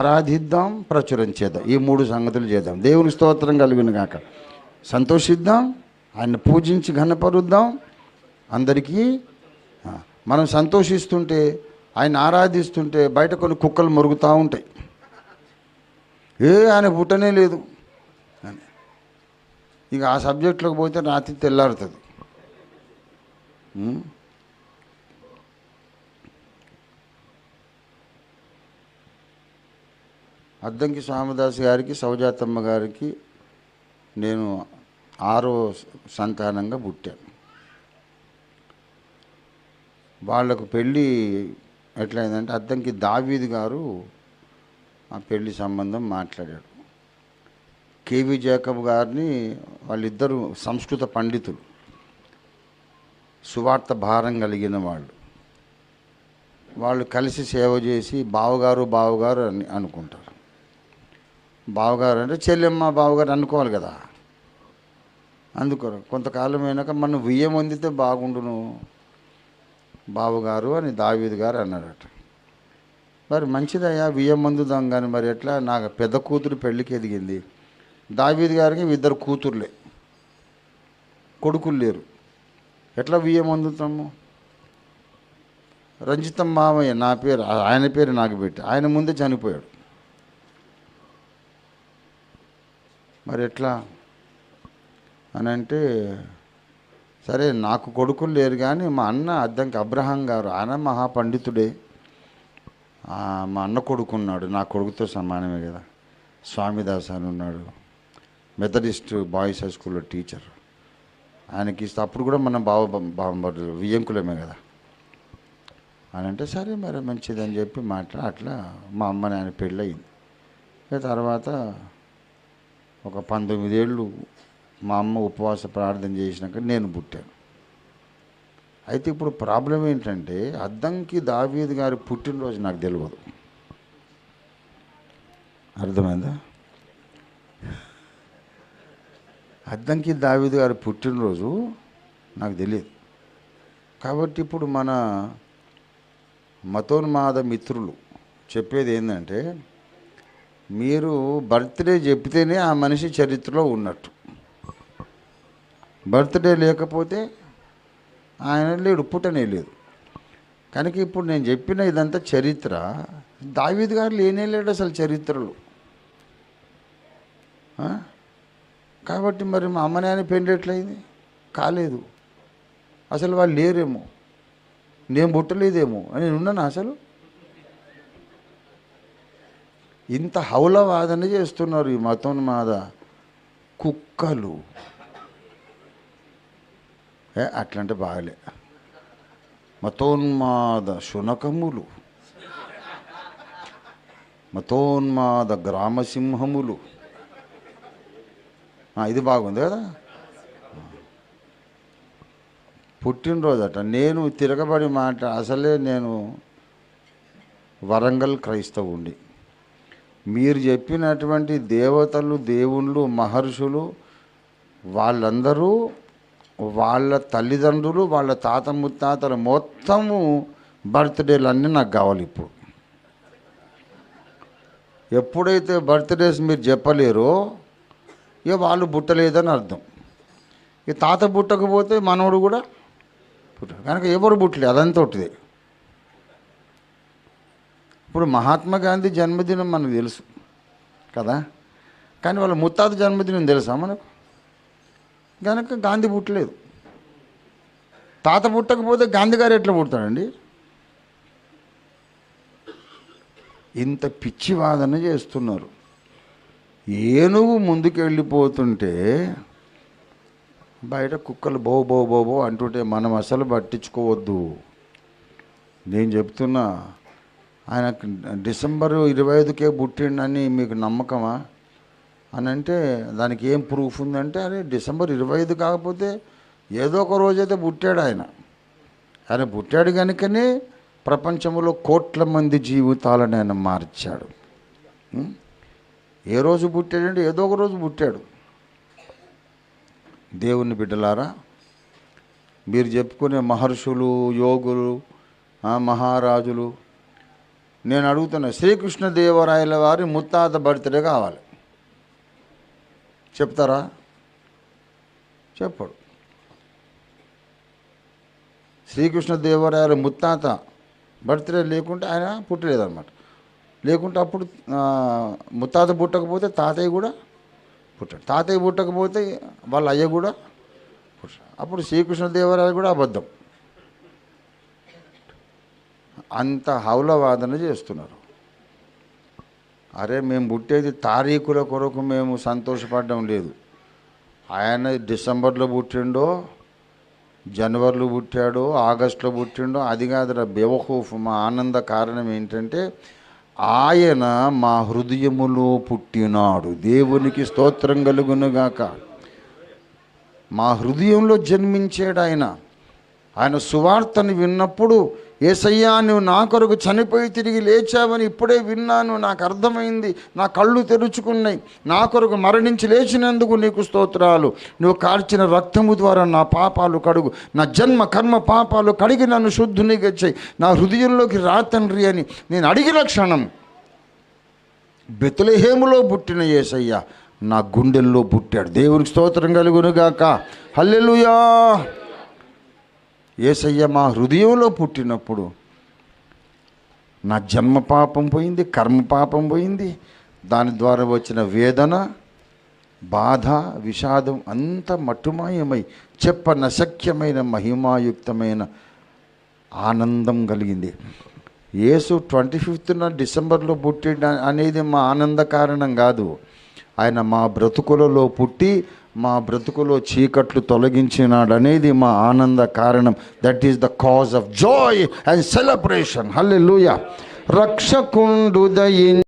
ఆరాధిద్దాం ప్రచురం చేద్దాం. ఈ మూడు సంగతులు చేద్దాం. దేవుని స్తోత్రం కలిగిన గాక. సంతోషిద్దాం ఆయన పూజించి ఘనపరుద్దాం. అందరికీ మనం సంతోషిస్తుంటే ఆయన ఆరాధిస్తుంటే బయట కొన్ని కుక్కలు మురుగుతూ ఉంటాయి. ఏ ఆయన పుట్టనే లేదు. అని. ఇక ఆ సబ్జెక్టులోకి పోతే రాత్రి తెల్లారుతుంది. అద్దంకి స్వామిదాస్ గారికి సౌజాతమ్మ గారికి నేను ఆరో సంతానంగా పుట్టాను. వాళ్ళకు పెళ్ళి ఎట్లయిందంటే అద్దంకి దావీద్ గారు ఆ పెళ్ళి సంబంధం మాట్లాడాడు. కేవి జాకబ్ గారిని వాళ్ళిద్దరూ సంస్కృత పండితులు. సువార్త భారం కలిగిన వాళ్ళు. వాళ్ళు కలిసి సేవ చేసి బావగారు బావగారు అని అనుకుంటారు. బావగారు అంటే చెల్లెమ్మ బావగారు అనుకోవాలి కదా. అందుకోరు కొంతకాలం అయినాక మనం వియ్యం అందితే బాగుండును. బావగారు అని దావీద్ గారు అన్నాడట మరి మంచిదయ్యా వియ్యం అందుదాం కానీ మరి ఎట్లా? నాకు పెద్ద కూతురు పెళ్ళికి ఎదిగింది. దావీద్ గారికి ఇద్దరు కూతుర్లే. కొడుకులు లేరు. ఎట్లా వియ్యం అందుతాము రంజితం మామయ్య నా పేరు ఆయన పేరు నాకు పెట్టి ఆయన ముందే చనిపోయాడు. మరి ఎట్లా? అని అంటే సరే నాకు కొడుకులు లేరు కానీ మా అన్న అద్దంకి అబ్రహాం గారు ఆయన మహాపండితుడే. మా అన్న కొడుకు ఉన్నాడు నా కొడుకుతో సమానమే కదా. స్వామిదాస్ అని ఉన్నాడు మెథడిస్ట్ బాయ్స్ హై స్కూల్లో టీచర్. ఆయనకి ఇస్తే అప్పుడు కూడా మనం బావ బావ వియ్యంకులమే కదా. అని అంటే సరే మరి మంచిది అని చెప్పి మాట్లా అట్లా మా అమ్మ నాన్న పెళ్ళి అయింది తర్వాత ఒక పంతొమ్మిదేళ్ళు మా అమ్మ ఉపవాస ప్రార్థన చేసినాక నేను పుట్టాను. అయితే ఇప్పుడు ప్రాబ్లం ఏంటంటే అద్దంకి దావీద్ గారి పుట్టినరోజు నాకు తెలియదు అర్థమైందా? అద్దంకి దావీద్ గారి పుట్టినరోజు నాకు తెలియదు కాబట్టి ఇప్పుడు మన మతోన్మాద మిత్రులు చెప్పేది ఏంటంటే మీరు బర్త్డే చెప్తేనే ఆ మనిషి చరిత్రలో ఉన్నట్టు. బర్త్డే లేకపోతే ఆయన లేడు పుట్టనే లేదు. కనుక ఇప్పుడు నేను చెప్పిన ఇదంతా చరిత్ర. దావీద్ గారు లేనే లేడు అసలు చరిత్రలు. కాబట్టి మరి మా అమ్మ నాయన పెండేట్లయింది కాలేదు. అసలు వాళ్ళు లేరేమో. నేను పుట్టలేదేమో. అని నేను ఉన్నాను అసలు? ఇంత హౌలవాదన చేస్తున్నారు ఈ మతోన్మాద కుక్కలు. ఏ అట్లంటే బాగలే. మతోన్మాద శునకములు. మతోన్మాద గ్రామసింహములు. ఇది బాగుంది కదా? పుట్టినరోజట. నేను తిరగబడి మాట అసలే నేను వరంగల్ క్రైస్తవుండి మీరు చెప్పినటువంటి దేవతలు దేవుళ్ళు మహర్షులు వాళ్ళందరూ వాళ్ళ తల్లిదండ్రులు వాళ్ళ తాత ముత్తాతలు మొత్తము బర్త్డేలు అన్నీ నాకు కావాలి ఇప్పుడు. ఎప్పుడైతే బర్త్డేస్ మీరు చెప్పలేరో ఇక వాళ్ళు బుట్టలేదని అర్థం. ఇక తాత బుట్టకపోతే మనవడు కూడా పుట్ట కనుక ఎవరు బుట్టలేదు అదంతా ఇప్పుడు మహాత్మా గాంధీ జన్మదినం మనకు తెలుసు కదా? కానీ వాళ్ళ ముత్తాత జన్మదినం తెలుసా మనకు? కనుక గాంధీ పుట్టలేదు. తాత పుట్టకపోతే గాంధీ గారు ఎట్లా పుడతాడండి? ఇంత పిచ్చి వాదన చేస్తున్నారు. ఏనుగు ముందుకు వెళ్ళిపోతుంటే బయట కుక్కలు బో బో బో బో అంటుంటే మనం అసలు పట్టించుకోవద్దు. నేను చెప్తున్నా ఆయన డిసెంబరు ఇరవై ఐదుకే పుట్టిండని మీకు నమ్మకమా? అని అంటే దానికి ఏం ప్రూఫ్ ఉందంటే అరే డిసెంబర్ ఇరవై ఐదు కాకపోతే ఏదో ఒక రోజైతే పుట్టాడు ఆయన. ఆయన పుట్టాడు కనుకనే ప్రపంచంలో కోట్ల మంది జీవితాలను ఆయన మార్చాడు. ఏ రోజు పుట్టాడంటే ఏదో ఒక రోజు పుట్టాడు. దేవుని బిడ్డలారా మీరు చెప్పుకునే మహర్షులు యోగులు మహారాజులు నేను అడుగుతున్న శ్రీకృష్ణదేవరాయల వారి ముత్తాత బర్త్డే కావాలి. చెప్తారా? చెప్పడు. శ్రీకృష్ణదేవరాయల ముత్తాత బర్త్డే లేకుంటే ఆయన పుట్టలేదన్నమాట. లేకుంటే అప్పుడు ముత్తాత పుట్టకపోతే తాతయ్య కూడా పుట్టాడు. తాతయ్య పుట్టకపోతే వాళ్ళ అయ్య కూడా పుట్టాడు. అప్పుడు శ్రీకృష్ణదేవరాయలు కూడా అబద్ధం. అంత హౌలవాదన చేస్తున్నారు. అరే మేము పుట్టేది తారీఖుల కొరకు మేము సంతోషపడడం లేదు. ఆయన డిసెంబర్లో పుట్టిండో జనవరిలో పుట్టాడో ఆగస్టులో పుట్టిండో అది కాదురా బెవహూఫ్ మా ఆనంద కారణం ఏంటంటే ఆయన మా హృదయములో పుట్టినాడు. దేవునికి స్తోత్రం కలుగునుగాక. మా హృదయంలో జన్మించాడు ఆయన. ఆయన సువార్తను విన్నప్పుడు ఏసయ్యా నువ్వు నా కొరకు చనిపోయి తిరిగి లేచావని ఇప్పుడే విన్నాను. నాకు అర్థమైంది. నా కళ్ళు తెరుచుకున్నాయి. నా కొరకు మరణించి లేచినందుకు నీకు స్తోత్రాలు. నువ్వు కార్చిన రక్తము ద్వారా నా పాపాలు కడుగు. నా జన్మ కర్మ పాపాలు కడిగి నన్ను శుద్ధునిగా చేయి. నా హృదయంలోకి రా తండ్రి అని నేను అడిగిన క్షణం బెతులహేములో పుట్టిన యేసయ్య నా గుండెల్లో పుట్టాడు. దేవునికి స్తోత్రం కలుగునుగాక. హల్లెలుయా! యేసయ్య మా హృదయంలో పుట్టినప్పుడు నా జన్మ పాపం పోయింది కర్మ పాపం పోయింది. దాని ద్వారా వచ్చిన వేదన బాధ విషాదం అంత మట్టుమాయమై చెప్పన శక్యమైన మహిమాయుక్తమైన ఆనందం కలిగింది. యేసు ట్వంటీ ఫిఫ్త్న డిసెంబర్లో పుట్టిన అనేది మా ఆనంద కారణం కాదు. ఆయన మా బ్రతుకులలో పుట్టి మా బ్రతుకులో చీకట్లు తొలగించినాడు అనేది మా ఆనంద కారణం. That is the cause of joy and celebration hallelujah రక్షకుండు దయ